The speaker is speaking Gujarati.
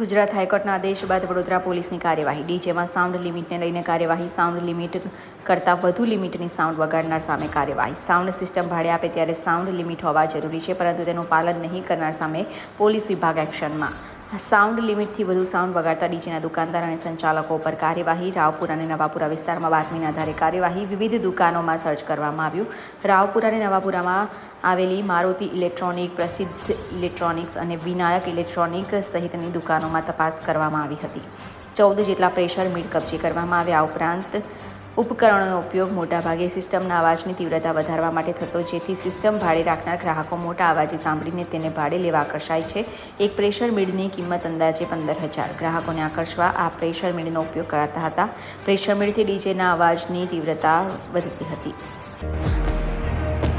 ગુજરાત હાઈકોર્ટના આદેશ બાદ વડોદરા પોલીસની કાર્યવાહી. ડીજેમાં સાઉન્ડ લિમિટને લઈને કાર્યવાહી સાઉન્ડ લિમિટ કરતાં વધુ લિમિટની સાઉન્ડ વગાડનાર સામે કાર્યવાહી. સાઉન્ડ સિસ્ટમ ભાડે આપે ત્યારે સાઉન્ડ લિમિટ હોવા જરૂરી છે, પરંતુ તેનું પાલન નહીં કરનાર સામે પોલીસ વિભાગ એક્શનમાં. સાઉન્ડ લિમિટથી વધુ સાઉન્ડ વગાડતા ડીજેના દુકાનદાર અને સંચાલકો પર કાર્યવાહી. રાવપુરા અને નવાપુરા વિસ્તારમાં બાતમીના આધારે કાર્યવાહી વિવિધ દુકાનોમાં સર્ચ કરવામાં આવ્યું. રાવપુરા અને નવાપુરામાં આવેલી મારુતિ ઇલેક્ટ્રોનિક, પ્રસિદ્ધ ઇલેક્ટ્રોનિક્સ અને વિનાયક ઇલેક્ટ્રોનિક સહિતની દુકાનોમાં તપાસ કરવામાં આવી હતી. ચૌદ જેટલા પ્રેશર મીડ કબજે કરવામાં આવ્યા ઉપરાંત ઉપકરણોનો ઉપયોગ મોટાભાગે સિસ્ટમના અવાજની તીવ્રતા વધારવા માટે થતો, જેથી સિસ્ટમ ભાડે રાખનાર ગ્રાહકો મોટા અવાજે સાંભળીને તેને ભાડે લેવા આકર્ષાય છે. એક પ્રેશર મીડની કિંમત અંદાજે પંદર હજાર. ગ્રાહકોને આકર્ષવા આ પ્રેશર મીડનો ઉપયોગ કરાતા હતા. પ્રેશર મીડથી ડીજેના અવાજની તીવ્રતા વધતી હતી.